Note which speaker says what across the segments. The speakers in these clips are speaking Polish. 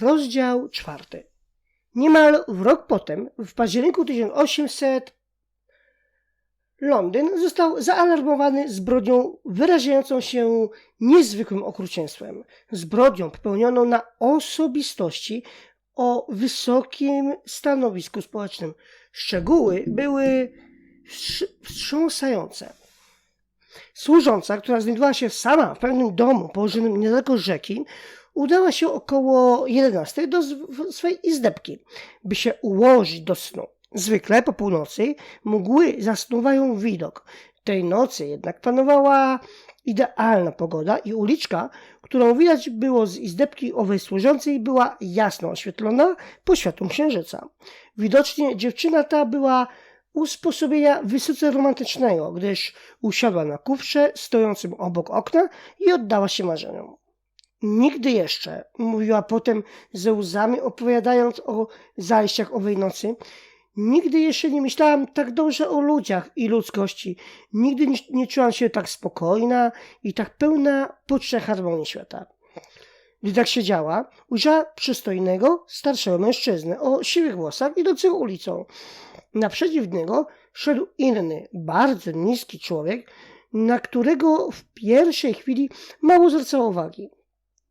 Speaker 1: Rozdział czwarty. Niemal w rok potem, w październiku 1800, Londyn został zaalarmowany zbrodnią wyrażającą się niezwykłym okrucieństwem. Zbrodnią popełnioną na osobistości o wysokim stanowisku społecznym. Szczegóły były wstrząsające. Służąca, która znajdowała się sama w pewnym domu położonym niedaleko rzeki, udała się około 11 do swojej izdebki, by się ułożyć do snu. Zwykle po północy mgły zasnuwają widok. Tej nocy jednak panowała idealna pogoda i uliczka, którą widać było z izdebki owej służącej, była jasno oświetlona po światło księżyca. Widocznie dziewczyna ta była usposobienia wysoce romantycznego, gdyż usiadła na kufrze stojącym obok okna i oddała się marzeniom. Nigdy jeszcze, mówiła potem ze łzami, opowiadając o zajściach owej nocy, nigdy jeszcze nie myślałam tak dobrze o ludziach i ludzkości. Nigdy nie, czułam się tak spokojna i tak pełna poczucia harmonii świata. Gdy tak siedziała, ujrzała przystojnego, starszego mężczyznę o siwych włosach idącego ulicą. Naprzeciw niego szedł inny, bardzo niski człowiek, na którego w pierwszej chwili mało zwracało uwagi.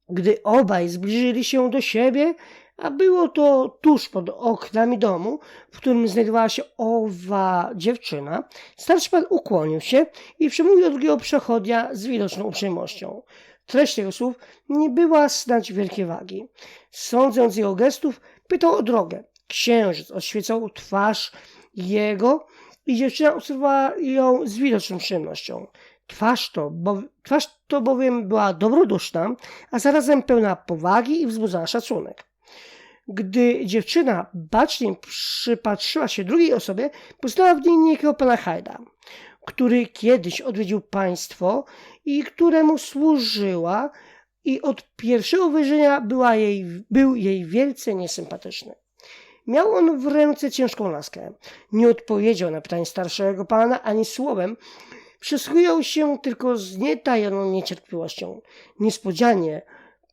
Speaker 1: Gdy obaj zbliżyli się do siebie, a było to tuż pod oknami domu, w którym znajdowała się owa dziewczyna, starszy pan ukłonił się i przemówił do drugiego przechodnia z widoczną uprzejmością. Treść jego słów nie była snać wielkiej wagi. Sądząc z jego gestów, pytał o drogę. Księżyc oświecał twarz jego i dziewczyna obserwowała ją z widoczną przyjemnością. Twarz to, bo, twarz to bowiem była dobroduszna, a zarazem pełna powagi i wzbudzała szacunek. Gdy dziewczyna bacznie przypatrzyła się drugiej osobie, poznała w niej niejakiego pana Hajda, który kiedyś odwiedził państwo i któremu służyła i od pierwszego wejrzenia była jej, był jej wielce niesympatyczny. Miał on w ręce ciężką laskę. Nie odpowiedział na pytanie starszego pana ani słowem, przysłuchał się tylko z nietajoną niecierpliwością. Niespodzianie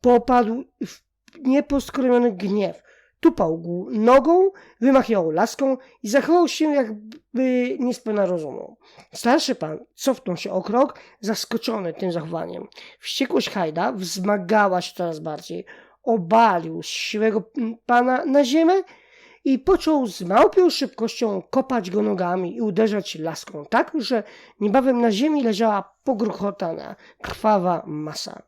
Speaker 1: popadł w nieposkromiony gniew. Tupał nogą, wymachiwał laską i zachował się jakby niespełna rozumu. Starszy pan cofnął się o krok, zaskoczony tym zachowaniem. Wściekłość Hajda wzmagała się coraz bardziej. Obalił siłego pana na ziemię i począł z małpią szybkością kopać go nogami i uderzać laską tak, że niebawem na ziemi leżała pogruchotana, krwawa masa.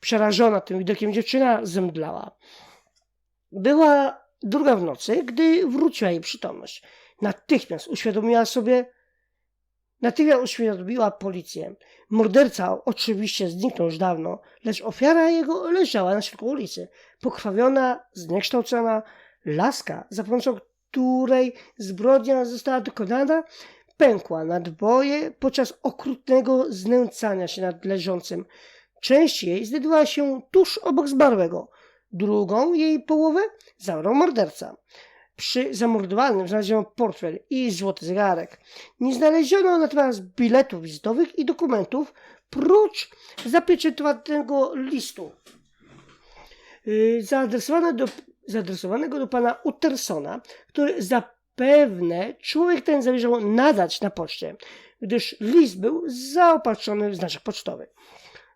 Speaker 1: Przerażona tym widokiem dziewczyna zemdlała. Była druga w nocy, gdy wróciła jej przytomność. Natychmiast uświadomiła sobie, natychmiast uświadomiła policję. Morderca oczywiście zniknął już dawno, lecz ofiara jego leżała na środku ulicy, pokrwawiona, zniekształcona, Laska, za pomocą której zbrodnia została dokonana, pękła na dwoje podczas okrutnego znęcania się nad leżącym. Część jej znajdowała się tuż obok zmarłego. Drugą jej połowę zabrał morderca. Przy zamordowanym znaleziono portfel i złoty zegarek. Nie znaleziono natomiast biletów wizytowych i dokumentów, prócz zapieczętowanego listu yy, zaadresowane do zaadresowanego do pana Uttersona, który zapewne człowiek ten zamierzał nadać na poczcie, gdyż list był zaopatrzony w znaczek pocztowy.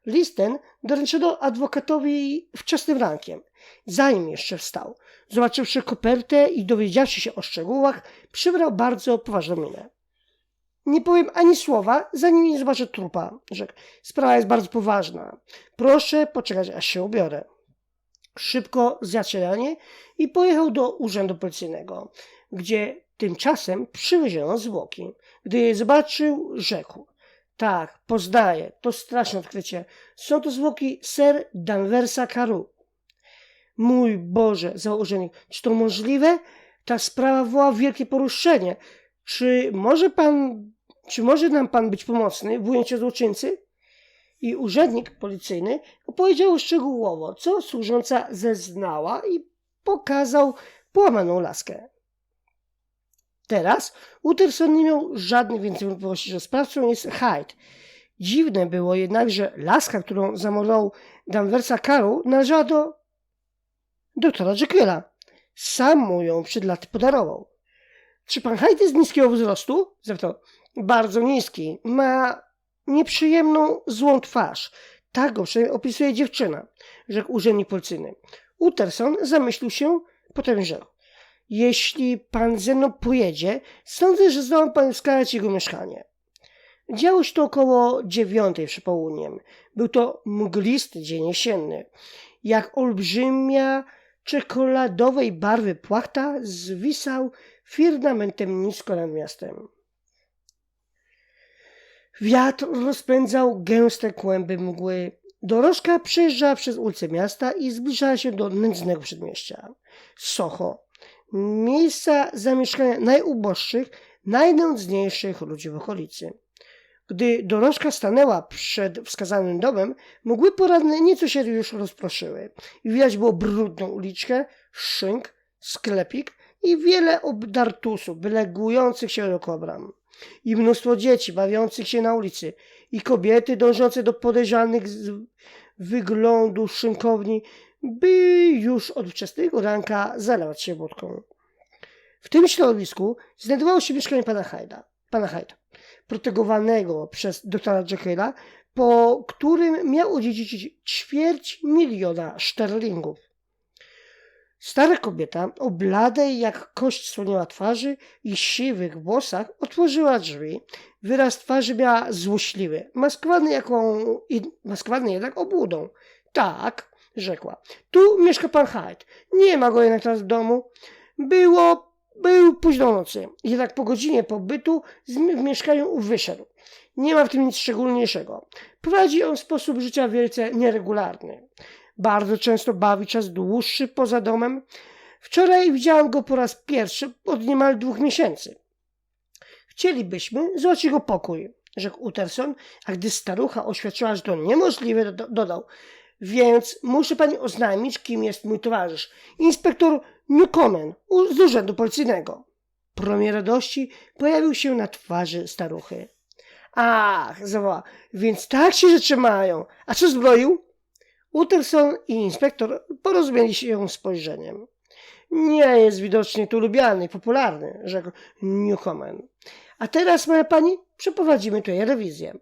Speaker 1: List ten doręczono adwokatowi wczesnym rankiem, zanim jeszcze wstał. Zobaczywszy kopertę i dowiedziawszy się o szczegółach, przybrał bardzo poważną minę. Nie powiem ani słowa, zanim nie zobaczę trupa, rzekł. Sprawa jest bardzo poważna. Proszę poczekać, aż się ubiorę szybko śniadanie i pojechał do urzędu policyjnego, gdzie tymczasem przywieziono zwłoki. Gdy je zobaczył, rzekł. Tak, poznaję, to straszne odkrycie. Są to zwłoki Sir Danversa Carew. Mój Boże, założenie, czy to możliwe? Ta sprawa woła wielkie poruszenie. Czy może pan, czy może nam pan być pomocny w ujęciu złoczyńcy? I urzędnik policyjny opowiedział szczegółowo, co służąca zeznała i pokazał połamaną laskę. Teraz Utterson nie miał żadnych więcej wątpliwości, że sprawcą jest Hyde. Dziwne było jednak, że laska, którą zamordował Danversa Carew, należała do doktora Jekylla. Sam mu ją przed laty podarował. Czy pan Hyde jest niskiego wzrostu? Zapytał. Bardzo niski. Ma nieprzyjemną, złą twarz. Tak go opisuje dziewczyna, rzekł urzędnik policyjny. Utterson zamyślił się, potem rzekł. Jeśli pan ze mną pojedzie, sądzę, że zdołam pan wskazać jego mieszkanie. Działo się to około dziewiątej przy południem. Był to mglisty dzień jesienny. Jak olbrzymia czekoladowej barwy płachta zwisał firmamentem nisko nad miastem. Wiatr rozpędzał gęste kłęby mgły. Dorożka przejeżdżała przez ulice miasta i zbliżała się do nędznego przedmieścia. Soho. Miejsca zamieszkania najuboższych, najnędzniejszych ludzi w okolicy. Gdy dorożka stanęła przed wskazanym domem, mgły poranne nieco się już rozproszyły. Widać było brudną uliczkę, szynk, sklepik i wiele obdartusów wylegujących się dookoła bram. I mnóstwo dzieci bawiących się na ulicy i kobiety dążące do podejrzanych z wyglądu szynkowni, by już od wczesnego ranka zalewać się wódką. W tym środowisku znajdowało się mieszkanie pana Hyda, pana protegowanego przez doktora Jekylla, po którym miał odziedziczyć ćwierć miliona szterlingów. Stara kobieta, o bladej jak kość słoniła twarzy i siwych włosach, otworzyła drzwi. Wyraz twarzy miała złośliwy, maskowany, jaką, maskowany jednak obłudą. Tak, rzekła. Tu mieszka pan Hyde. Nie ma go jednak teraz w domu. Było, był późno nocy. Jednak po godzinie pobytu w mieszkaniu wyszedł. Nie ma w tym nic szczególniejszego. Prowadzi on sposób życia wielce nieregularny. Bardzo często bawi czas dłuższy poza domem. Wczoraj widziałam go po raz pierwszy od niemal dwóch miesięcy. Chcielibyśmy zobaczyć jego pokój, rzekł Utterson, a gdy starucha oświadczyła, że to niemożliwe, do, dodał. Więc muszę pani oznajmić, kim jest mój towarzysz. Inspektor Newcomen z urzędu policyjnego. Promień radości pojawił się na twarzy staruchy. Ach, zawołała, więc tak się rzeczy mają. A co zbroił? Utterson i inspektor porozumieli się spojrzeniem. Nie jest widocznie tu lubiany popularny, rzekł Newcomen. A teraz, moja pani, przeprowadzimy tutaj rewizję.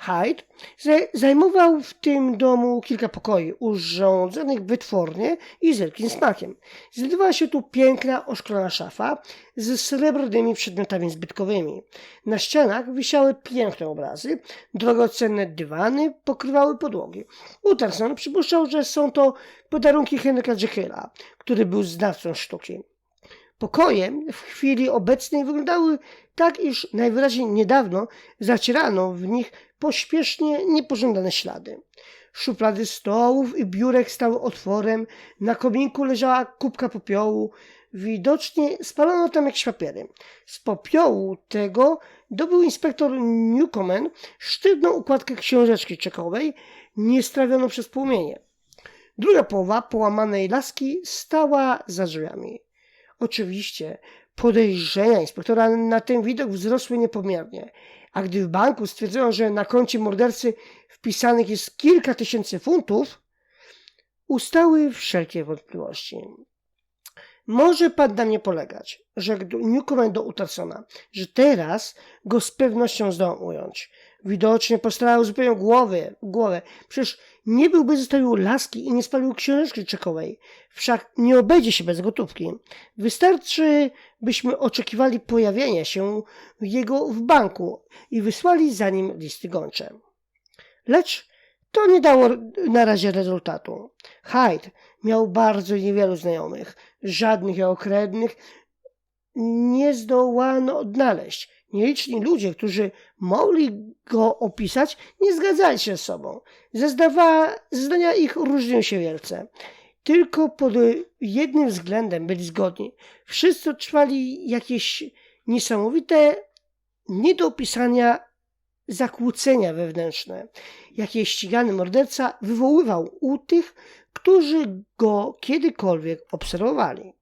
Speaker 1: Hyde zaj- zajmował w tym domu kilka pokoi, urządzonych wytwornie i z wielkim smakiem. Znajdowała się tu piękna, oszklona szafa z srebrnymi przedmiotami zbytkowymi. Na ścianach wisiały piękne obrazy, drogocenne dywany pokrywały podłogi. Utterson przypuszczał, że są to podarunki Henryka Jekylla, który był znawcą sztuki. Pokoje w chwili obecnej wyglądały tak, iż najwyraźniej niedawno zacierano w nich pośpiesznie niepożądane ślady. Szuflady stołów i biurek stały otworem, na kominku leżała kubka popiołu, widocznie spalono tam jakieś papiery. Z popiołu tego dobył inspektor Newcomen sztywną układkę książeczki czekowej, niestrawioną przez płomienie. Druga połowa połamanej laski stała za drzwiami. Oczywiście podejrzenia inspektora na ten widok wzrosły niepomiernie, a gdy w banku stwierdzono, że na koncie mordercy wpisanych jest kilka tysięcy funtów, ustały wszelkie wątpliwości. Może pan na mnie polegać, rzekł Newcomen do Uttersona, że teraz go z pewnością zdołam ująć. Widocznie postarał zupełnie głowy, głowę. Przecież nie byłby zostawił laski i nie spalił książeczki czekowej. Wszak nie obejdzie się bez gotówki. Wystarczy, byśmy oczekiwali pojawienia się jego w banku i wysłali za nim listy gończe. Lecz to nie dało na razie rezultatu. Hyde miał bardzo niewielu znajomych, żadnych jego krewnych nie zdołano odnaleźć. Nieliczni ludzie, którzy mogli go opisać, nie zgadzali się z sobą. Zeznawa, zeznania ich różnią się wielce. Tylko pod jednym względem byli zgodni. Wszyscy trwali jakieś niesamowite, nie do opisania zakłócenia wewnętrzne, jakie ścigany morderca wywoływał u tych, którzy go kiedykolwiek obserwowali.